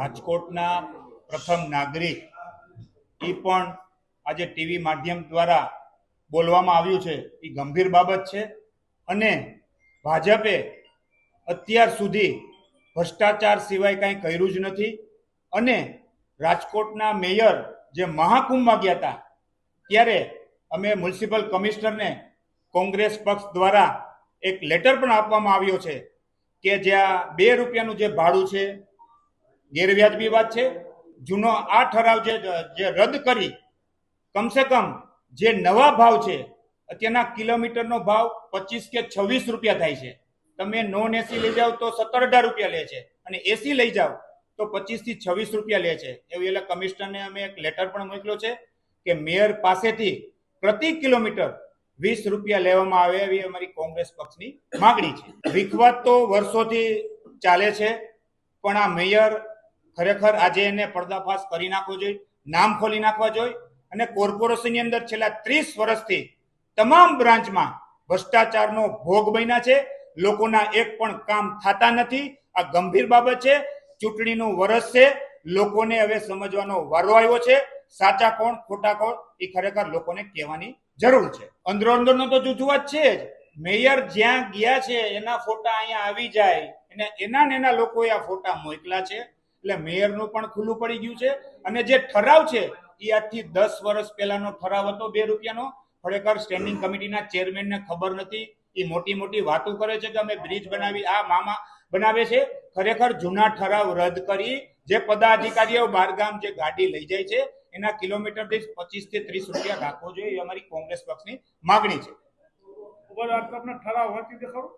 રાજકોટના પ્રથમ નાગરિક એ પણ આજે ટીવી માધ્યમ દ્વારા બોલવામાં આવ્યું છે. એ ગંભીર બાબત છે અને ભાજપે અત્યાર સુધી ભ્રષ્ટાચાર સિવાય કાંઈ કર્યું જ નથી અને રાજકોટના મેયર જે મહાકુંભમાં ગયા હતા, ત્યારે અમે મ્યુનિસિપલ કમિશનરને કોંગ્રેસ પક્ષ દ્વારા એક લેટર પણ આપવામાં આવ્યો છે કે જ્યાં બે રૂપિયાનું જે ભાડું છે ગેરવ્યાજબી વાત છે. જૂનો આ ઠરાવ જે જે રદ કરી, કમસે કમ જે નવા ભાવ છે, અત્યારના કિલોમીટરનો ભાવ પચીસ કે છવ્વીસ રૂપિયા થાય છે. તમે નોન એસી લઈ જાઓ તો સત્તર અઢાર રૂપિયા લે છે અને એસી લઈ જાઓ તો પચીસથી છવ્વીસ રૂપિયા લે છે. એવું એટલે કમિશનરને અમે એક લેટર પણ મોકલ્યો છે કે મેયર પાસેથી પ્રતિ કિલોમીટર વીસ રૂપિયા લેવામાં આવે એવી અમારી કોંગ્રેસ પક્ષની માગણી છે. વિખવાદ તો વર્ષોથી ચાલે છે, પણ આ મેયર ખરેખર આજે એને પર્દાફાશ કરી નાખવો જોઈએ, નામ ખોલી નાખવા જોઈએ અને કોર્પોરેશનની અંદર છેલ્લા ત્રીસ વર્ષથી તમામ બ્રાન્ચમાં ભ્રષ્ટાચારનો ભોગ બન્યા છે. લોકોના એક પણ કામ થતા નથી. આ ગંભીર બાબત છે. ચૂંટણીનું વરસ છે. લોકોને હવે સમજવાનો વારો આવ્યો છે. સાચા કોણ, ખોટા કોણ, એ ખરેખર લોકોને કહેવાની જરૂર છે. અંદરો અંદરનો તો જુજુવાત છે જ. મેયર જ્યાં ગયા છે, એના ફોટા અહીંયા આવી જાય. અને એના ને એના લોકોએ આ ફોટા મોકલા છે. એટલે મેયરનું પણ ખુલ્લું પડી ગયું છે. અને જે ઠરાવ છે એ આજથી દસ વર્ષ પહેલાનો ઠરાવ હતો બે રૂપિયાનો. ખરેખર સ્ટેન્ડિંગ કમિટીના ચેરમેનને ખબર નથી. એ મોટી મોટી વાતો કરે છે કે અમે બ્રિજ બનાવી આ મામા બનાવે છે. ખરેખર જૂના ઠરાવ રદ કરી જે પદાધિકારીઓ બારગામ જે ગાડી લઈ જાય છે એના કિલોમીટર દીઠ પચીસથી ત્રીસ રૂપિયા રાખવો જોઈએ એ અમારી કોંગ્રેસ પક્ષની માગણી છે. ઠરાવ હોતી દેખાડો.